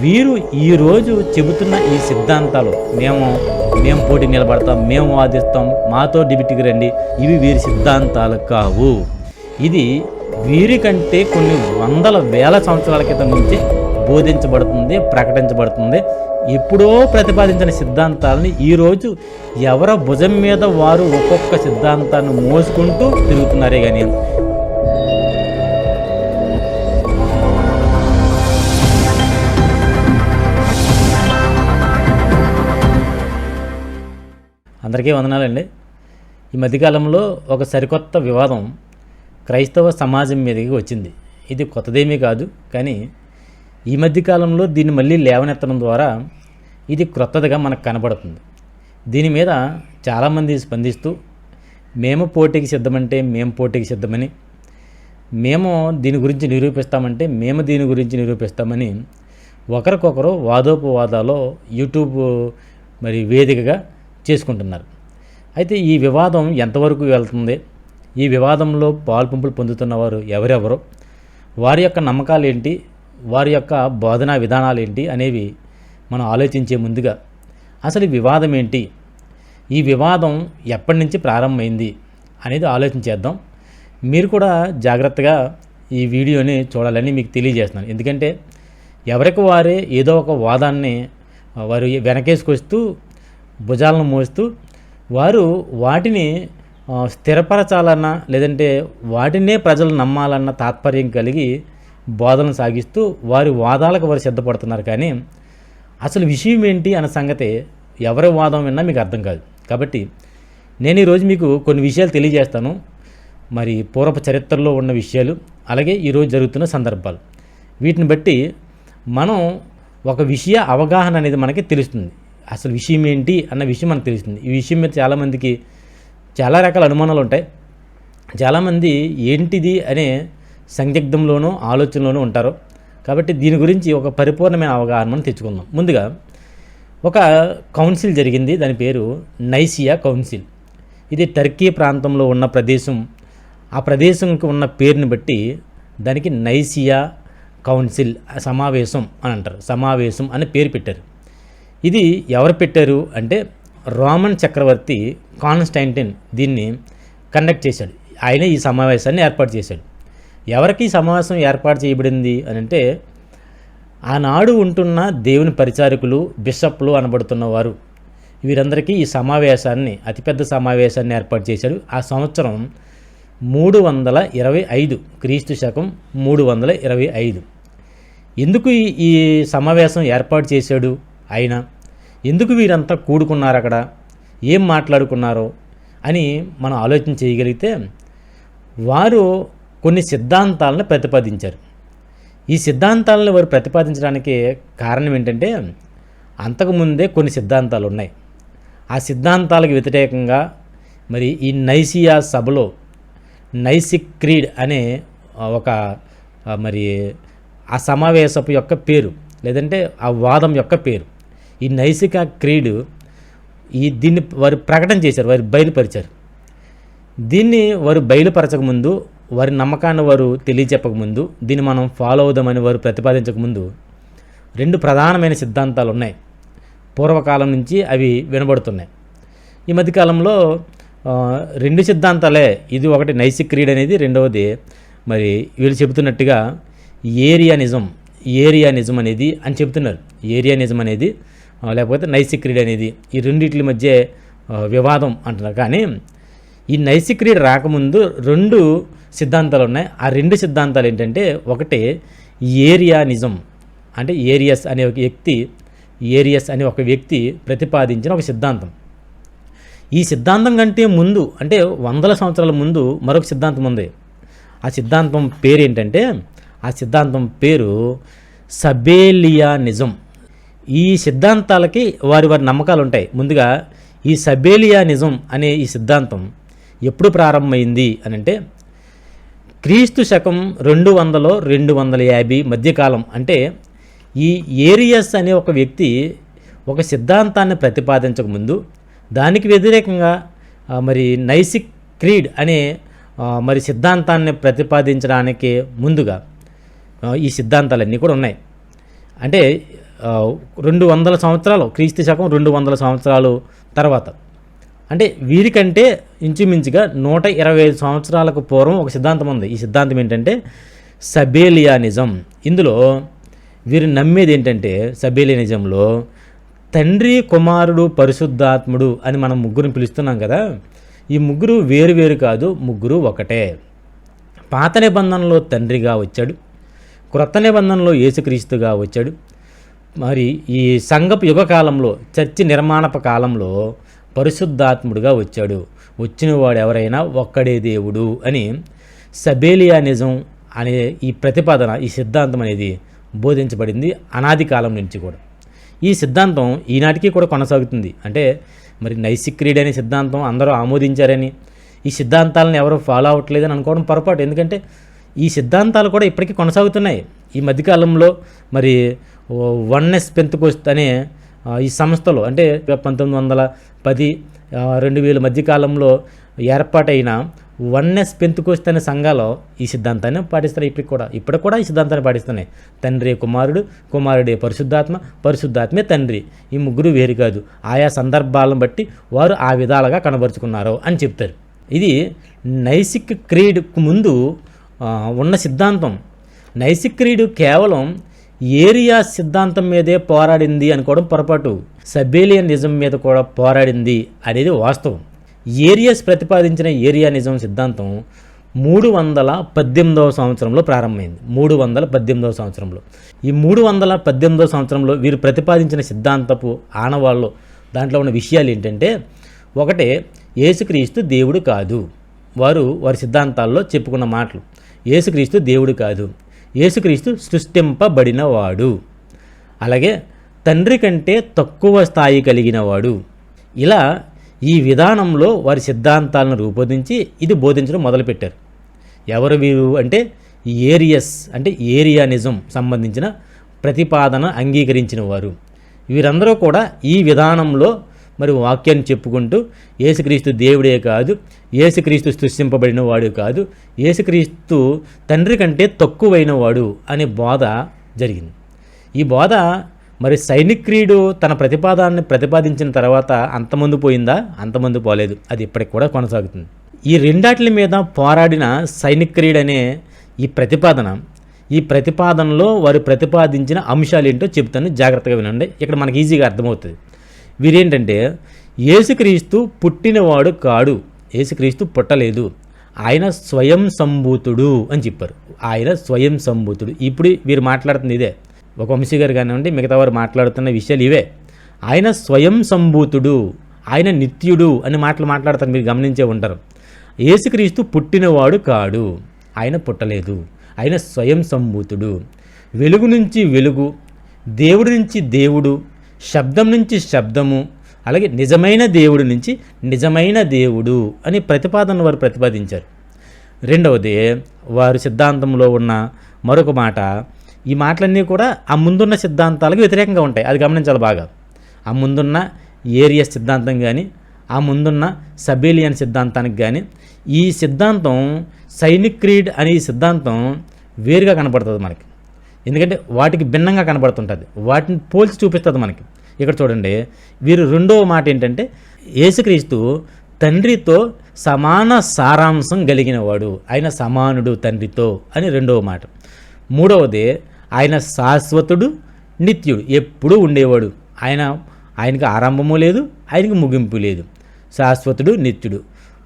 వీరు ఈరోజు చెబుతున్న ఈ సిద్ధాంతాలు. మేము మేము పోటీ నిలబడతాం మేము వాదిస్తాం మాతో డిబిట్కి రండి. ఇవి వీరి సిద్ధాంతాలు కావు. ఇది వీరికంటే కొన్ని వందల వేల సంవత్సరాల క్రితం నుంచి బోధించబడుతుంది ప్రకటించబడుతుంది. ఎప్పుడో ప్రతిపాదించిన సిద్ధాంతాలని ఈరోజు ఎవరో భుజం మీద వారు ఒక్కొక్క సిద్ధాంతాన్ని మోసుకుంటూ తిరుగుతున్నారే కానీ అందరికీ వందనాలండి. ఈ మధ్యకాలంలో ఒక సరికొత్త వివాదం క్రైస్తవ సమాజం మీదకి వచ్చింది. ఇది కొత్తదేమీ కాదు కానీ ఈ మధ్యకాలంలో దీన్ని మళ్ళీ లేవనెత్తడం ద్వారా ఇది క్రొత్తదిగా మనకు కనబడుతుంది. దీని మీద చాలామంది స్పందిస్తూ మేము పోటీకి సిద్ధమంటే మేము పోటీకి సిద్ధమని మేము దీని గురించి నిరూపిస్తామంటే మేము దీని గురించి నిరూపిస్తామని ఒకరికొకరు వాదోపవాదాలు యూట్యూబ్ మరి వేదికగా చేసుకుంటున్నారు. అయితే ఈ వివాదం ఎంతవరకు వెళ్తుంది? ఈ వివాదంలో పాల్పంపులు పొందుతున్నవారు ఎవరెవరు? వారి యొక్క నమ్మకాలు ఏంటి వారి యొక్క బోధనా విధానాలు ఏంటి అనేవి మనం ఆలోచించే ముందుగా అసలు వివాదం ఏంటి? ఈ వివాదం ఎప్పటి నుంచి ప్రారంభమైంది? అనేది ఆలోచించేద్దాం. మీరు కూడా జాగ్రత్తగా ఈ వీడియోని చూడాలని మీకు తెలియజేస్తున్నాను. ఎందుకంటే ఎవరికి వారే ఏదో ఒక వాదాన్ని వారు వెనకేసుకొస్తూ భుజాలను మోస్తూ వారు వాటిని స్థిరపరచాలన్న లేదంటే వాటినే ప్రజలు నమ్మాలన్న తాత్పర్యం కలిగి బోధన సాగిస్తూ వారి వాదాలకు వారు సిద్ధపడుతున్నారు. కానీ అసలు విషయం ఏంటి అన్న సంగతి ఎవరి వాదం విన్నా మీకు అర్థం కాదు. కాబట్టి నేను ఈరోజు మీకు కొన్ని విషయాలు తెలియజేస్తాను. మరి పూర్వపు చరిత్రలో ఉన్న విషయాలు అలాగే ఈరోజు జరుగుతున్న సందర్భాలు. వీటిని బట్టి మనం ఒక విషయ అవగాహన అనేది మనకి తెలుస్తుంది. అసలు విషయం ఏంటి అన్న విషయం మనకు తెలుస్తుంది. ఈ విషయం మీద చాలామందికి చాలా రకాల అనుమానాలు ఉంటాయి. చాలామంది ఏంటిది అనే సందిగ్ధంలోనూ ఆలోచనలోనూ ఉంటారు. కాబట్టి దీని గురించి ఒక పరిపూర్ణమైన అవగాహన మనం తెచ్చుకుందాం. ముందుగా ఒక కౌన్సిల్ జరిగింది. దాని పేరు నైసియా కౌన్సిల్. ఇది టర్కీ ప్రాంతంలో ఉన్న ప్రదేశం. ఆ ప్రదేశంకి ఉన్న పేరుని బట్టి దానికి నైసియా కౌన్సిల్ సమావేశం అని అంటారు. సమావేశం అని పేరు పెట్టారు. ఇది ఎవరు పెట్టారు అంటే రోమన్ చక్రవర్తి కాన్స్టైంటిన్ దీన్ని కండక్ట్ చేశాడు. ఆయన ఈ సమావేశాన్ని ఏర్పాటు చేశాడు. ఎవరికి ఈ సమావేశం ఏర్పాటు చేయబడింది అని అంటే ఆనాడు ఉంటున్న దేవుని పరిచారకులు బిషప్లు అనబడుతున్న వారు. వీరందరికీ ఈ సమావేశాన్ని అతిపెద్ద సమావేశాన్ని ఏర్పాటు చేశాడు. ఆ సంవత్సరం మూడు వందల ఇరవై ఐదు క్రీస్తు శకం మూడు వందల ఇరవై ఐదు. ఎందుకు ఈ ఈ సమావేశం ఏర్పాటు చేశాడు ఆయన? ఎందుకు వీరంతా కూడుకున్నారు అక్కడ ఏం మాట్లాడుకున్నారో? అని మనం ఆలోచన చేయగలిగితే వారు కొన్ని సిద్ధాంతాలను ప్రతిపాదించారు. ఈ సిద్ధాంతాలను వారు ప్రతిపాదించడానికి కారణం ఏంటంటే అంతకుముందే కొన్ని సిద్ధాంతాలు ఉన్నాయి. ఆ సిద్ధాంతాలకు వ్యతిరేకంగా మరి ఈ నైసియా సభలో నైసిక్ క్రీడ్ అనే ఒక మరి ఆ సమావేశపు యొక్క పేరు లేదంటే ఆ వాదం యొక్క పేరు ఈ నైసిక క్రీడు ఈ దీన్ని వారు ప్రకటన చేశారు వారు బయలుపరిచారు. దీన్ని వారు బయలుపరచకముందు వారి నమ్మకాన్ని వారు తెలియచెప్పకముందు దీన్ని మనం ఫాలో అవుదామని వారు ప్రతిపాదించకముందు రెండు ప్రధానమైన సిద్ధాంతాలు ఉన్నాయి. పూర్వకాలం నుంచి అవి వినబడుతున్నాయి. ఈ మధ్యకాలంలో రెండు సిద్ధాంతాలే. ఇది ఒకటి నైసిక్ క్రీడ్ అనేది రెండవది మరి వీళ్ళు చెబుతున్నట్టుగా ఏరియానిజం ఏరియానిజం అనేది అని చెబుతున్నారు. ఏరియానిజం అనేది లేకపోతే నైసిక్ క్రీడ్ అనేది ఈ రెండిట్ల మధ్య వివాదం అంటున్నారు. కానీ ఈ నైసిక్ క్రీడ్ రాకముందు రెండు సిద్ధాంతాలు ఉన్నాయి. ఆ రెండు సిద్ధాంతాలు ఏంటంటే ఒకటి ఏరియానిజం. అంటే ఏరియస్ అనే ఒక వ్యక్తి ఏరియస్ అనే ఒక వ్యక్తి ప్రతిపాదించిన ఒక సిద్ధాంతం. ఈ సిద్ధాంతం కంటే ముందు అంటే వందల సంవత్సరాల ముందు మరొక సిద్ధాంతం ఉంది. ఆ సిద్ధాంతం పేరు ఏంటంటే ఆ సిద్ధాంతం పేరు సబేలియానిజం. ఈ సిద్ధాంతాలకి వారి వారి నమ్మకాలు ఉంటాయి ముందుగా ఈ సబేలియానిజం అనే ఈ సిద్ధాంతం ఎప్పుడు ప్రారంభమైంది అని అంటే క్రీస్తు శకం రెండు వందలో రెండు వందల యాభై మధ్యకాలం. అంటే ఈ ఏరియస్ అనే ఒక వ్యక్తి ఒక సిద్ధాంతాన్ని ప్రతిపాదించకముందు దానికి వ్యతిరేకంగా మరి నైసిక్ క్రీడ్ అనే మరి సిద్ధాంతాన్ని ప్రతిపాదించడానికి ముందుగా ఈ సిద్ధాంతాలన్నీ కూడా ఉన్నాయి. అంటే రెండు వందల సంవత్సరాలు క్రీస్తు శకం రెండు వందల సంవత్సరాలు తర్వాత. అంటే వీరికంటే ఇంచుమించుగా నూట ఇరవై ఐదు సంవత్సరాలకు పూర్వం ఒక సిద్ధాంతం ఉంది. ఈ సిద్ధాంతం ఏంటంటే సబేలియానిజం. ఇందులో వీరు నమ్మేది ఏంటంటే సబేలియానిజంలో తండ్రి కుమారుడు పరిశుద్ధాత్ముడు అని మనం ముగ్గురిని పిలుస్తున్నాం కదా ఈ ముగ్గురు వేరు వేరు కాదు ముగ్గురు ఒకటే. పాత నిబంధనలో తండ్రిగా వచ్చాడు క్రొత్త నిబంధనలో యేసుక్రీస్తుగా వచ్చాడు మరి ఈ సంఘపు యుగ కాలంలో చర్చి నిర్మాణప కాలంలో పరిశుద్ధాత్ముడుగా వచ్చాడు. వచ్చిన వాడు ఎవరైనా ఒక్కడే దేవుడు అని సబేలియానిజం అనే ఈ ప్రతిపాదన ఈ సిద్ధాంతం అనేది బోధించబడింది అనాది కాలం నుంచి కూడా. ఈ సిద్ధాంతం ఈనాటికి కూడా కొనసాగుతుంది. అంటే మరి నైసిక్ క్రీడ్ అనే సిద్ధాంతం అందరూ ఆమోదించారని ఈ సిద్ధాంతాలను ఎవరు ఫాలో అవ్వట్లేదని అనుకోవడం పొరపాటు. ఎందుకంటే ఈ సిద్ధాంతాలు కూడా ఇప్పటికీ కొనసాగుతున్నాయి. ఈ మధ్యకాలంలో మరి వన్నెస్ పెంతుకోస్ట్ అనే ఈ సంస్థలు అంటే పంతొమ్మిది వందల పది రెండు వేల మధ్యకాలంలో ఏర్పాటైన వన్నెస్ పెంతుకోస్ట్ అనే సంఘాలు ఈ సిద్ధాంతాన్ని పాటిస్తారు ఇప్పటికి కూడా ఇప్పటికి కూడా ఈ సిద్ధాంతాన్ని పాటిస్తున్నాయి. తండ్రి కుమారుడు కుమారుడే పరిశుద్ధాత్మ పరిశుద్ధాత్మే తండ్రి. ఈ ముగ్గురు వేరు కాదు. ఆయా సందర్భాలను బట్టి వారు ఆ విధాలుగా కనబరుచుకున్నారు అని చెప్తారు. ఇది నైసిక్ క్రీడ్కు ముందు ఉన్న సిద్ధాంతం. నైసిక్ క్రీడ్ కేవలం ఏరియా సిద్ధాంతం మీదే పోరాడింది అనుకోవడం పొరపాటు. సబేలియనిజం మీద కూడా పోరాడింది అనేది వాస్తవం. ఏరియాస్ ప్రతిపాదించిన ఏరియా నిజం సిద్ధాంతం మూడు వందల పద్దెనిమిదవ సంవత్సరంలో ప్రారంభమైంది. మూడు వందల పద్దెనిమిదవ సంవత్సరంలో. ఈ మూడు వందల పద్దెనిమిదవ సంవత్సరంలో వీరు ప్రతిపాదించిన సిద్ధాంతపు ఆనవాళ్ళు దాంట్లో ఉన్న విషయాలు ఏంటంటే ఒకటే యేసుక్రీస్తు దేవుడు కాదు. వారు వారి సిద్ధాంతాల్లో చెప్పుకున్న మాటలు యేసుక్రీస్తు దేవుడు కాదు. యేసుక్రీస్తు సృష్టింపబడినవాడు. అలాగే తండ్రి కంటే తక్కువ స్థాయి కలిగినవాడు. ఇలా ఈ విధానంలో వారి సిద్ధాంతాలను రూపొందించి ఇది బోధించడం మొదలుపెట్టారు. ఎవరు వీరు అంటే ఏరియస్ అంటే ఏరియానిజం సంబంధించిన ప్రతిపాదన అంగీకరించిన వారు వీరందరూ కూడా ఈ విధానంలో మరి వాక్యాన్ని చెప్పుకుంటూ ఏసుక్రీస్తు దేవుడే కాదు ఏసుక్రీస్తు సృష్టింపబడిన వాడు కాదు ఏసుక్రీస్తు తండ్రి కంటే తక్కువైన వాడు అనే బోధ జరిగింది. ఈ బోధ మరి సైనిక్ తన ప్రతిపాదాన్ని ప్రతిపాదించిన తర్వాత అంతమంది పోయిందా? అంతమంది పోలేదు. అది ఇప్పటికి కూడా కొనసాగుతుంది. ఈ రెండాట్ల మీద పోరాడిన సైనిక్ అనే ఈ ప్రతిపాదన ఈ ప్రతిపాదనలో వారు ప్రతిపాదించిన అంశాలు ఏంటో చెప్తాను జాగ్రత్తగా వినండి. ఇక్కడ మనకి ఈజీగా అర్థమవుతుంది. వీరేంటంటే యేసుక్రీస్తు పుట్టినవాడు కాడు. యేసుక్రీస్తు పుట్టలేదు. ఆయన స్వయం సంభూతుడు అని చెప్పారు. ఆయన స్వయం సంభూతుడు. ఇప్పుడు వీరు మాట్లాడుతుంది ఇదే. ఒక వంశీ గారు కానివ్వండి మిగతా వారు మాట్లాడుతున్న విషయాలు ఇవే. ఆయన స్వయం సంభూతుడు ఆయన నిత్యుడు అని మాటలు మాట్లాడతారు. మీరు గమనించే ఉంటారు. యేసుక్రీస్తు పుట్టినవాడు కాడు. ఆయన పుట్టలేదు. ఆయన స్వయం సంభూతుడు. వెలుగు నుంచి వెలుగు దేవుడి నుంచి దేవుడు శబ్దం నుంచి శబ్దము అలాగే నిజమైన దేవుడు నుంచి నిజమైన దేవుడు అని ప్రతిపాదన వారు ప్రతిపాదించారు. రెండవది వారి సిద్ధాంతంలో ఉన్న మరొక మాట ఈ మాటలన్నీ కూడా ఆ ముందున్న సిద్ధాంతాలకు వ్యతిరేకంగా ఉంటాయి. అది గమనించాలి బాగా. ఆ ముందున్న ఏరియా సిద్ధాంతం కానీ ఆ ముందున్న సబేలియన్ సిద్ధాంతానికి కానీ ఈ సిద్ధాంతం సైనిక్ క్రీడ్ అనే ఈ సిద్ధాంతం వేరుగా కనపడుతుంది మనకి. ఎందుకంటే వాటికి భిన్నంగా కనబడుతుంటుంది. వాటిని పోల్చి చూపిస్తుంది మనకి. ఇక్కడ చూడండి వీరు రెండవ మాట ఏంటంటే యేసుక్రీస్తు తండ్రితో సమాన సారాంశం కలిగినవాడు ఆయన సమానుడు తండ్రితో అని రెండవ మాట. మూడవది ఆయన శాశ్వతుడు నిత్యుడు ఎప్పుడూ ఉండేవాడు. ఆయన ఆయనకు ఆరంభము లేదు ఆయనకు ముగింపు లేదు. శాశ్వతుడు నిత్యుడు.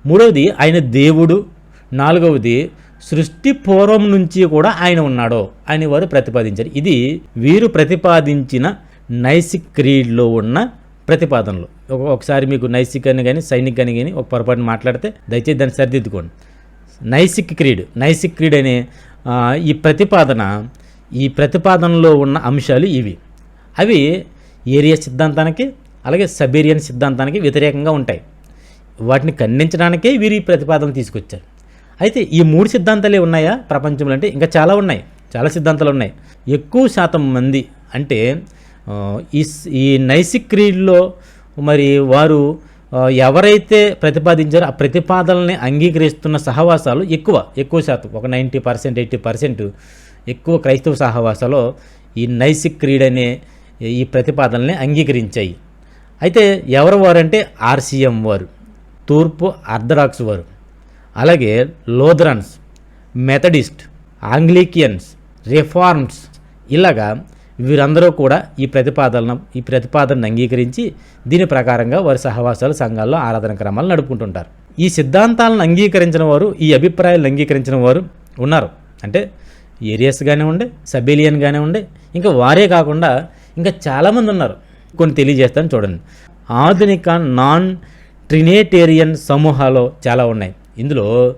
మూడవది ఆయన దేవుడు. నాలుగవది సృష్టి పూర్వం నుంచి కూడా ఆయన ఉన్నాడో అని వారు ప్రతిపాదించారు. ఇది వీరు ప్రతిపాదించిన నైసిక్ క్రీడ్లో ఉన్న ప్రతిపాదనలు. ఒకసారి మీకు నైసిక్ అని కానీ సైనిక్ అని కానీ ఒక పొరపాటున మాట్లాడితే దయచేసి దాన్ని సరిదిద్దుకోండి. నైసిక్ క్రీడ్ నైసిక్ క్రీడ్ అనే ఈ ప్రతిపాదన ఈ ప్రతిపాదనలో ఉన్న అంశాలు ఇవి. అవి ఏరియా సిద్ధాంతానికి అలాగే సబేరియన్ సిద్ధాంతానికి వ్యతిరేకంగా ఉంటాయి. వాటిని ఖండించడానికే వీరు ఈ ప్రతిపాదన తీసుకొచ్చారు. అయితే ఈ మూడు సిద్ధాంతాలే ఉన్నాయా? ప్రపంచంలో అంటే ఇంకా చాలా ఉన్నాయి. చాలా సిద్ధాంతాలు ఉన్నాయి. ఎక్కువ శాతం మంది అంటే ఈ ఈ నైసిక్ క్రీడ్లో మరి వారు ఎవరైతే ప్రతిపాదించారో ఆ ప్రతిపాదనల్ని అంగీకరిస్తున్న సహవాసాలు ఎక్కువ ఎక్కువ శాతం ఒక నైంటీ పర్సెంట్ ఎయిటీ పర్సెంట్ ఎక్కువ క్రైస్తవ సహవాసాలు ఈ నైసిక్ క్రీడ్ అనే ఈ ప్రతిపాదనల్ని అంగీకరించాయి. అయితే ఎవరు వారంటే ఆర్సీఎం వారు తూర్పు ఆర్థడాక్స్ వారు అలాగే లోథరన్స్ మెథడిస్ట్ ఆంగ్లికియన్స్ రిఫార్మ్స్ ఇలాగా వీరందరూ కూడా ఈ ప్రతిపాదన ఈ ప్రతిపాదనను అంగీకరించి దీని ప్రకారంగా వారి సహవాసాలు సంఘాల్లో ఆరాధన క్రమాలు నడుపుకుంటుంటారు. ఈ సిద్ధాంతాలను అంగీకరించిన వారు ఈ అభిప్రాయాలను అంగీకరించిన వారు ఉన్నారు. అంటే ఏరియస్ కానివ్వండి సబేలియన్ కానివ్వండి ఇంకా వారే కాకుండా ఇంకా చాలామంది ఉన్నారు. కొన్ని తెలియజేస్తాను చూడండి. ఆధునిక నాన్ ట్రినేటేరియన్ సమూహాలు చాలా ఉన్నాయి. ఇందులో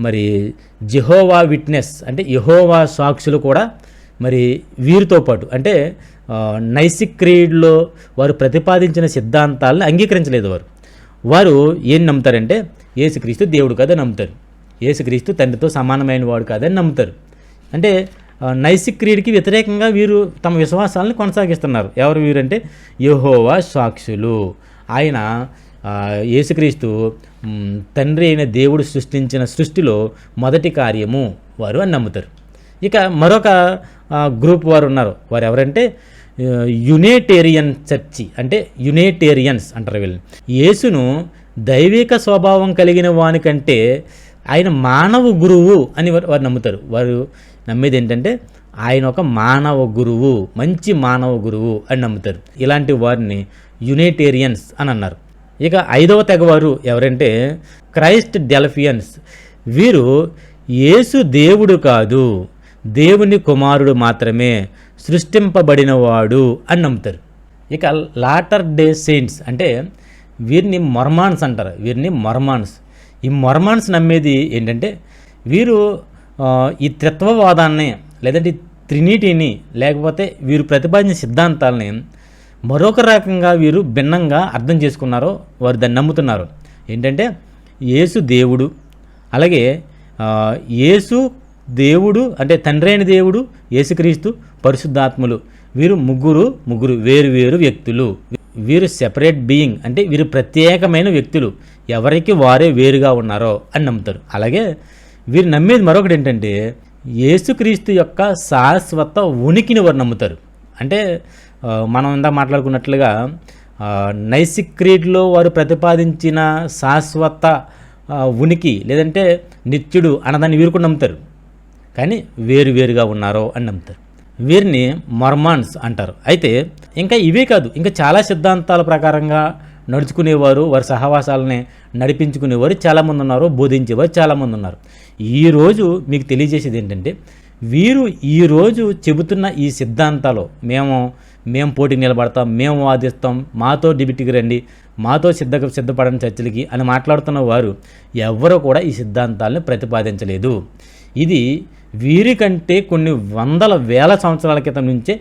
మరి జెహోవా విట్నెస్ అంటే యహోవా సాక్షులు కూడా మరి వీరితో పాటు అంటే నైసిక్ క్రీడ్లో వారు ప్రతిపాదించిన సిద్ధాంతాలను అంగీకరించలేదు వారు. వారు ఏం నమ్ముతారంటే ఏసుక్రీస్తు దేవుడు కాదని నమ్ముతారు. యేసుక్రీస్తు తండ్రితో సమానమైన వాడు కాదని నమ్ముతారు. అంటే నైసిక్ క్రీడ్కి వ్యతిరేకంగా వీరు తమ విశ్వాసాలను కొనసాగిస్తున్నారు. ఎవరు వీరంటే యహోవా సాక్షులు. ఆయన యేసుక్రీస్తు తండ్రి అయిన దేవుడు సృష్టించిన సృష్టిలో మొదటి కార్యము వారు అని నమ్ముతారు. ఇక మరొక గ్రూప్ వారు ఉన్నారు. వారు ఎవరంటే యునేటేరియన్ చర్చి అంటే యునేటేరియన్స్ అంటారు వీళ్ళని. యేసును దైవిక స్వభావం కలిగిన వానికంటే ఆయన మానవ గురువు అని వారు వారు నమ్ముతారు. వారు నమ్మేది ఏంటంటే ఆయన ఒక మానవ గురువు మంచి మానవ గురువు అని నమ్ముతారు. ఇలాంటి వారిని యునేటేరియన్స్ అని అన్నారు. ఇక ఐదవ తెగవారు ఎవరంటే క్రైస్ట్ డెల్ఫియన్స్. వీరు యేసు దేవుడు కాదు. దేవుని కుమారుడు మాత్రమే సృష్టింపబడినవాడు అని నమ్ముతారు. ఇక లాటర్ డే సెయింట్స్ అంటే వీరిని మొర్మాన్స్ అంటారు. వీరిని మొర్మాన్స్ ఈ మొర్మాన్స్ నమ్మేది ఏంటంటే వీరు ఈ త్రిత్వవాదాన్ని లేదంటే త్రినీటిని లేకపోతే వీరు ప్రతిపాదించిన సిద్ధాంతాలని మరొక రకంగా వీరు భిన్నంగా అర్థం చేసుకున్నారో వారు దాన్ని నమ్ముతున్నారు. ఏంటంటే యేసు దేవుడు అలాగే యేసు దేవుడు అంటే తండ్రి అయిన దేవుడు యేసుక్రీస్తు పరిశుద్ధాత్ములు. వీరు ముగ్గురు ముగ్గురు వేరు వేరు వ్యక్తులు. వీరు సెపరేట్ బీయింగ్ అంటే వీరు ప్రత్యేకమైన వ్యక్తులు. ఎవరికి వారే వేరుగా ఉన్నారో అని నమ్ముతారు. అలాగే వీరు నమ్మేది మరొకటి ఏంటంటే యేసుక్రీస్తు యొక్క శాశ్వత ఉనికిని వారు నమ్ముతారు. అంటే మనం ఇందా మాట్లాడుకున్నట్లుగా నైసిక్రీడ్లో నైసిక్ వారు ప్రతిపాదించిన శాశ్వత ఉనికి లేదంటే నిత్యుడు అన్నదాన్ని వీరు కూడా నమ్ముతారు. కానీ వేరు వేరుగా ఉన్నారో అని నమ్ముతారు. వీరిని మర్మాన్స్ అంటారు. అయితే ఇంకా ఇవే కాదు ఇంకా చాలా సిద్ధాంతాల ప్రకారంగా నడుచుకునేవారు వారి సహవాసాలని నడిపించుకునేవారు చాలామంది ఉన్నారు బోధించేవారు చాలామంది ఉన్నారు. ఈరోజు మీకు తెలియజేసేది ఏంటంటే వీరు ఈరోజు చెబుతున్న ఈ సిద్ధాంతాలు మేము మేము పోటీ నిలబడతాం మేము వాదిస్తాం మాతో డిబిట్కి రండి మాతో సిద్ధ సిద్ధపడని చర్చలకి అని మాట్లాడుతున్న వారు ఎవరు కూడా ఈ సిద్ధాంతాలను ప్రతిపాదించలేదు. ఇది వీరికంటే కొన్ని వందల వేల సంవత్సరాల క్రితం నుంచే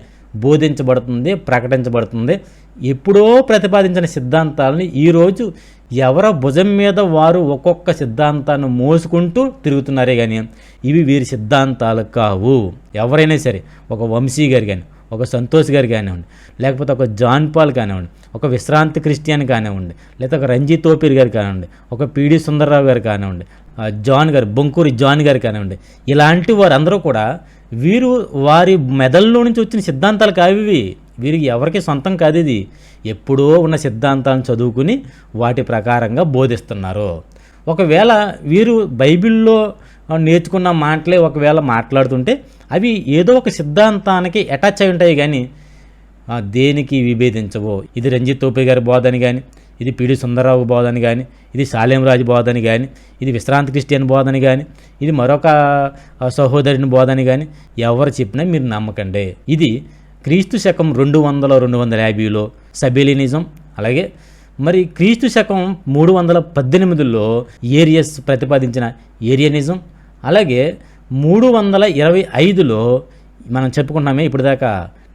బోధించబడుతుంది ప్రకటించబడుతుంది. ఎప్పుడో ప్రతిపాదించిన సిద్ధాంతాలని ఈరోజు ఎవర భుజం మీద వారు ఒక్కొక్క సిద్ధాంతాన్ని మోసుకుంటూ తిరుగుతున్నారే కానీ ఇవి వీరి సిద్ధాంతాలు కావు. ఎవరైనా సరే ఒక వంశీ గారు కానీ ఒక సంతోష్ గారు కానివ్వండి లేకపోతే ఒక జాన్ పాల్ కానివ్వండి ఒక విశ్రాంతి క్రిస్టియన్ కానివ్వండి లేదా ఒక రంజీ తోపిర్ గారు కానివ్వండి ఒక పీడి సుందర్రావు గారు కానివ్వండి జాన్ గారు బొంకూరి జాన్ గారు కానివ్వండి. ఇలాంటి వారందరూ కూడా వీరు వారి మెదల్లో నుంచి వచ్చిన సిద్ధాంతాలు కావివి వీరికి ఎవరికి సొంతం కాదు ఇది. ఎప్పుడో ఉన్న సిద్ధాంతాలను చదువుకుని వాటి ప్రకారంగా బోధిస్తున్నారు. ఒకవేళ వీరు బైబిల్లో నేర్చుకున్న మాటలే ఒకవేళ మాట్లాడుతుంటే అవి ఏదో ఒక సిద్ధాంతానికి అటాచ్ అయి ఉంటాయి కానీ దేనికి విభేదించవు ఇది రంజిత్ తోపే గారి బోధని కానీ ఇది పీడి సుందరరావు బోధని కానీ ఇది సాలేంరాజు బోధని కానీ ఇది విశ్రాంతి క్రిస్టియన్ బోధని కానీ ఇది మరొక ఆ, సహోదరుని బోధని కానీ ఎవరు చెప్పినా మీరు నమ్మకండి. ఇది క్రీస్తు శకం రెండు వందల రెండు వందల యాభైలో సబేలినిజం అలాగే మరి క్రీస్తు శకం మూడు వందల పద్దెనిమిదిలో ఏరియస్ ప్రతిపాదించిన ఏరియనిజం అలాగే మూడు వందల ఇరవై ఐదులో మనం చెప్పుకున్నామే ఇప్పటిదాకా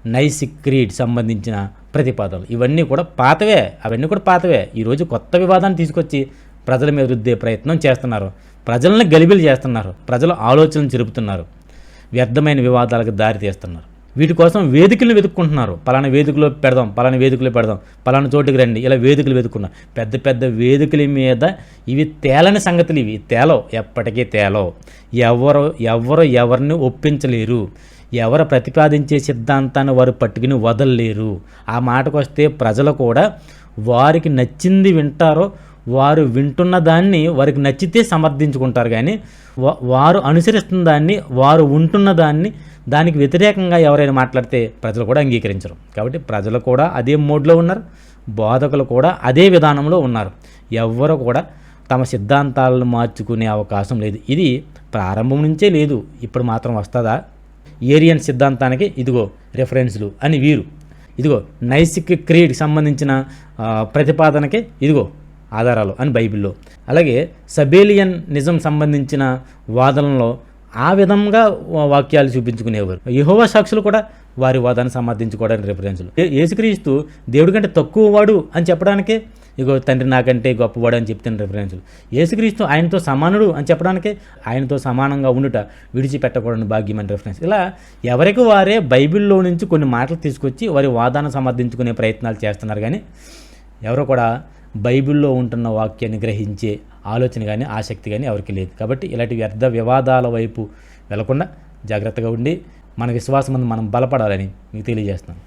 నైసిక్రీడ్ సంబంధించిన ప్రతిపాదనలు. ఇవన్నీ కూడా పాతవే. అవన్నీ కూడా పాతవే. ఈరోజు కొత్త వివాదాన్ని తీసుకొచ్చి ప్రజల మీద రుద్దే ప్రయత్నం చేస్తున్నారు. ప్రజలను గలిబిలు చేస్తున్నారు. ప్రజల ఆలోచనలు జరుపుతున్నారు. వ్యర్థమైన వివాదాలకు దారి తీస్తున్నారు. వీటి కోసం వేదికలు వెతుక్కుంటున్నారు. పలానా వేదికలో పెడదాం పలానా వేదికలో పెడదాం పలానా చోటుకి రండి ఇలా వేదికలు వెతుక్కున్నారు. పెద్ద పెద్ద వేదికల మీద ఇవి తేలని సంగతులు ఇవి. తేలవు. ఎప్పటికీ తేలవు. ఎవరు ఎవరు ఎవరిని ఒప్పించలేరు. ఎవరు ప్రతిపాదించే సిద్ధాంతాన్ని వారు పట్టుకుని వదలలేరు. ఆ మాటకు వస్తే ప్రజలు కూడా వారికి నచ్చింది వింటారో వారు వింటున్న దాన్ని వారికి నచ్చితే సమర్థించుకుంటారు కానీ వారు అనుసరిస్తున్న దాన్ని వారు ఉంటున్న దాన్ని దానికి వ్యతిరేకంగా ఎవరైనా మాట్లాడితే ప్రజలు కూడా అంగీకరించరు. కాబట్టి ప్రజలు కూడా అదే మోడ్లో ఉన్నారు బోధకులు కూడా అదే విధానంలో ఉన్నారు. ఎవ్వరు కూడా తమ సిద్ధాంతాలను మార్చుకునే అవకాశం లేదు. ఇది ప్రారంభం నుంచే లేదు ఇప్పుడు మాత్రం వస్తుందా? ఏరియన్ సిద్ధాంతానికి ఇదిగో రెఫరెన్స్లు అని వీరు. ఇదిగో నైసిక్ క్రీడ్కి సంబంధించిన ప్రతిపాదనకి ఇదిగో ఆధారాలు అని బైబిల్లో. అలాగే సబేలియన్ నిజం సంబంధించిన వాదనలో ఆ విధంగా వాక్యాలు చూపించుకునేవారు. యెహోవా సాక్షులు కూడా వారి వాదాన్ని సమర్థించుకోవడానికి రిఫరెన్స్లు ఏసుక్రీస్తు యేసుక్రీస్తు దేవుడి కంటే తక్కువ వాడు అని చెప్పడానికే ఇగో తండ్రి నాకంటే గొప్పవాడు అని చెప్తున్న రెఫరెన్స్లు యేసుక్రీస్తు ఆయనతో సమానుడు అని చెప్పడానికే ఆయనతో సమానంగా ఉండుట విడిచిపెట్టకూడని భాగ్యం అని రిఫరెన్స్ ఇలా ఎవరికి వారే బైబిల్లో నుంచి కొన్ని మాటలు తీసుకొచ్చి వారి వాదాన్ని సమర్థించుకునే ప్రయత్నాలు చేస్తున్నారు కానీ ఎవరు కూడా బైబిల్లో ఉంటున్న వాక్యాన్ని గ్రహించే ఆలోచన కానీ ఆసక్తి కానీ ఎవరికి లేదు. కాబట్టి ఇలాంటి వ్యర్థ వివాదాల వైపు వెళ్ళకుండా జాగ్రత్తగా ఉండి మన విశ్వాసం మనం బలపడాలని మీకు తెలియజేస్తున్నాను.